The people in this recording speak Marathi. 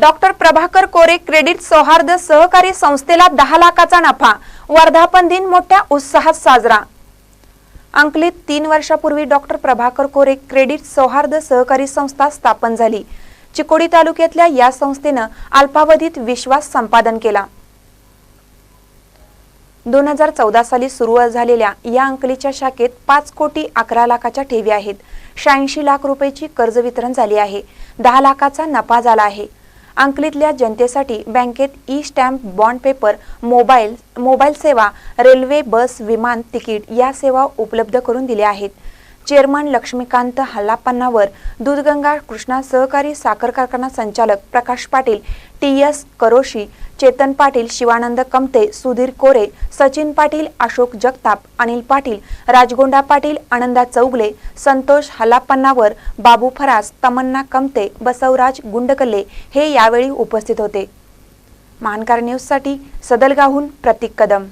डॉक्टर प्रभाकर कोरे क्रेडिट सौहार्द सहकारी संस्थेला दहा लाखाचा नफा. वर्धापन दिन मोठ्या उत्साहात साजरा. अंकलीत तीन वर्षापूर्वी डॉक्टर प्रभाकर कोरे क्रेडिट सौहार्द सहकारी संस्था स्थापन झाली. चिकोडी तालुक्यातल्या या संस्थेनं अल्पावधीत विश्वास संपादन केला. दोन हजार चौदा साली सुरू झालेल्या या अंकलीच्या शाखेत पाच कोटी अकरा लाखाच्या ठेवी आहेत. शहाऐंशी लाख रुपयाची कर्ज वितरण झाली आहे. दहा लाखाचा नफा झाला आहे. अंकलीतल्या जनतेसाठी बँकेत E stamp bond paper mobile mobile सेवा रेल्वे बस विमान तिकीट या सेवा उपलब्ध करून दिल्या आहेत. चेअरमन लक्ष्मीकांत हल्लापन्नावर दूधगंगा कृष्णा सहकारी साखर कारखाना संचालक प्रकाश पाटील टी. एस. करोशी चेतन पाटील शिवानंद कमते सुधीर कोरे सचिन पाटील अशोक जगताप अनिल पाटील राजगोंडा पाटील आनंदा चौगले संतोष हलापन्नावर बाबू फरास तमन्ना कमते बसवराज गुंडकल्ले हे यावेळी उपस्थित होते. मानकार न्यूजसाठी सदलगाहून प्रतीक कदम.